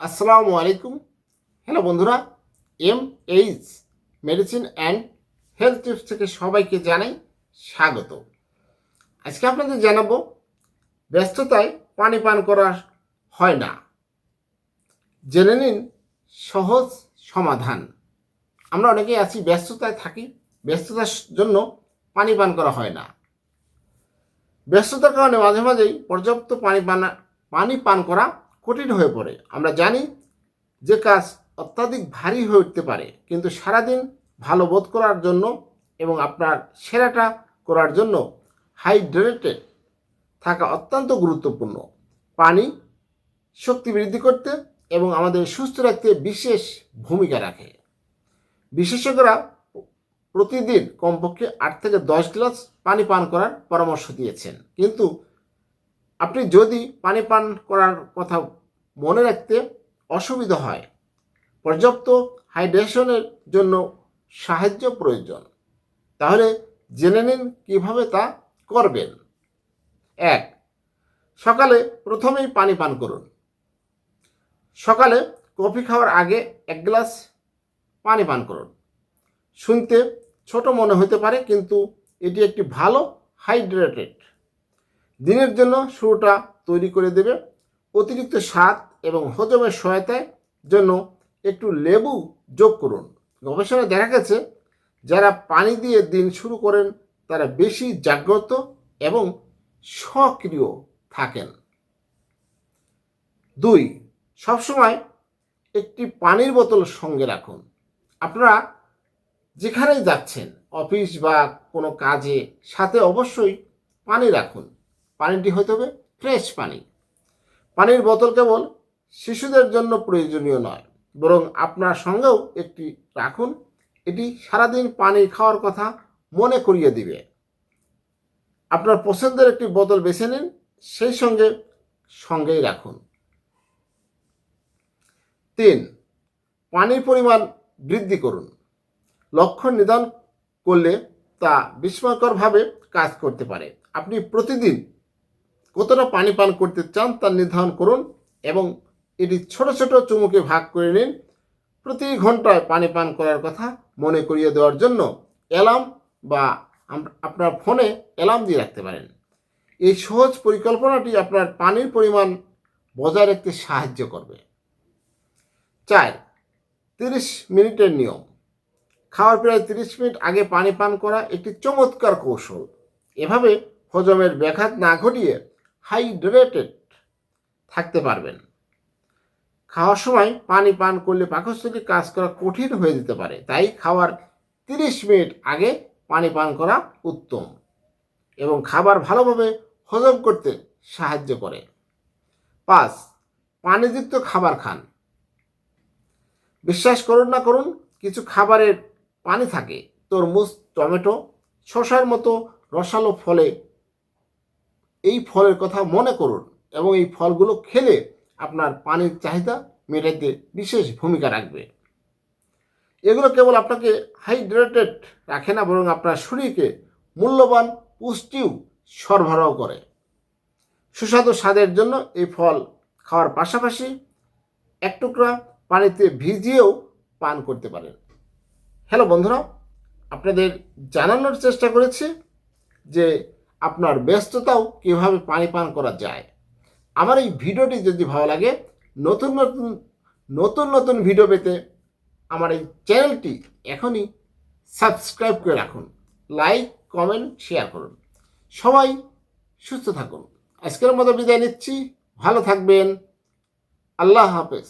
আসসালামু আলাইকুম। হ্যালো বন্ধুরা M H medicine and health tips থেকে সবাইকে জানাই স্বাগত। আজকে আপনাদের জানাব, ব্যস্ততায় পানি পান করা হয় না। জেনে নিন সহজ সমাধান। আমরা অনেকেই আছি, ব্যস্ততায় থাকি, ব্যস্ততার জন্য পানি পান করা হয় না। ব্যস্ততার কারণে মাঝে মাঝেই পর্যাপ্ত পানি পান পানি পান করা কঠিন হয়ে পড়ে। আমরা জানি যে কাজ অত্যাধিক ভারী হয়ে উঠতে পারে, কিন্তু সারাদিন ভালো বোধ করার জন্য এবং আপনার সেরাটা করার জন্য হাইড্রেটেড থাকা অত্যন্ত গুরুত্বপূর্ণ। পানি শক্তি বৃদ্ধি করতে এবং আমাদের সুস্থ রাখতে বিশেষ ভূমিকা রাখে। বিশেষজ্ঞরা প্রতিদিন কমপক্ষে আট থেকে দশ গ্লাস পানি পান করার পরামর্শ দিয়েছেন, কিন্তু আপনি যদি পানি পান করার কথা মনে রাখতে অসুবিধা হয়, পর্যাপ্ত হাইড্রেশনের জন্য সাহায্য প্রয়োজন, তাহলে জেনে নিন কীভাবে তা করবেন। এক, সকালে প্রথমেই পানি পান করুন। সকালে কফি খাওয়ার আগে এক গ্লাস পানি পান করুন। শুনতে ছোট মনে হতে পারে, কিন্তু এটি একটি ভালো হাইড্রেটেড দিনের জন্য শুরুটা তৈরি করে দেবে। অতিরিক্ত স্বাদ এবং হজমের সহায়তায় জন্য একটু লেবু যোগ করুন। গবেষণায় দেখা গেছে, যারা পানি দিয়ে দিন শুরু করেন, তারা বেশি জাগ্রত এবং সক্রিয় থাকেন। দুই, সবসময় একটি পানির বোতল সঙ্গে রাখুন। আপনারা যেখানেই যাচ্ছেন, অফিস বা কোনো কাজে, সাথে অবশ্যই পানি রাখুন। পানিটি হতে হবে ফ্রেশ পানি। পানির বোতল কেবল শিশুদের জন্য প্রয়োজনীয় নয়, বরং আপনার সঙ্গেও একটি রাখুন। এটি সারাদিন পানি খাওয়ার কথা মনে করিয়ে দিবে। আপনার পছন্দের একটি বোতল বেছে নিন, সেই সঙ্গে সঙ্গেই রাখুন। তিন, পানির পরিমাণ বৃদ্ধি করুন। লক্ষ্য নিদান করলে তা বিস্ময়করভাবে কাজ করতে পারে। আপনি প্রতিদিন কতটা পানি পান করতে চান তা নির্ধারণ করুন এবং এটি ছোট ছোট চুমুকে ভাগ করে নিন। প্রতি ঘন্টায় পানি পান করার কথা মনে করিয়ে দেওয়ার জন্য অ্যালার্ম বা আপনার ফোনে অ্যালার্ম দিয়ে রাখতে পারেন। এই সহজ পরিকল্পনাটি আপনার পানির পরিমাণ বজায় রাখতে সাহায্য করবে। চার, তিরিশ মিনিটের নিয়ম। খাওয়ার প্রায় তিরিশ মিনিট আগে পানি পান করা একটি চমৎকার কৌশল। এভাবে হজমের ব্যাঘাত না ঘটিয়ে হাইড্রেটেড থাকতে পারবেন। খাওয়ার সময় পানি পান করলে পাকস্থলী কাজ করা কঠিন হয়ে যেতে পারে। তাই খাওয়ার তিরিশ মিনিট আগে পানি পান করা উত্তম এবং খাবার ভালোভাবে হজম করতে সাহায্য করে। পাঁচ, পানিযুক্ত খাবার খান। বিশ্বাস করুন না করুন, কিছু খাবারের পানি থাকে। তরমুজ, টমেটো শশার মতো রসালো ফলে এই ফলের কথা মনে করুন এবং এই ফলগুলো খেলে আপনার পানির চাহিদা মেটাতে বিশেষ ভূমিকা রাখবে। এগুলো কেবল আপনাকে হাইড্রেটেড রাখে না, বরং আপনার শরীরকে মূল্যবান পুষ্টিও সরবরাহ করে। সুস্বাদু স্বাদের জন্য এই ফল খাওয়ার পাশাপাশি এক টুকরা পানিতে ভিজিয়েও পান করতে পারেন। হ্যালো বন্ধুরা, আপনাদের জানানোর চেষ্টা করেছি যে আপনার ব্যস্ততাও কীভাবে পানি পান করা যায়। আমার এই ভিডিওটি যদি ভালো লাগে, নতুন নতুন নতুন নতুন ভিডিও পেতে আমার এই চ্যানেলটি এখনই সাবস্ক্রাইব করে রাখুন। লাইক, কমেন্ট, শেয়ার করুন। সবাই সুস্থ থাকুন। আজকের মতো বিদায় নিচ্ছি। ভালো থাকবেন। আল্লাহ হাফেজ।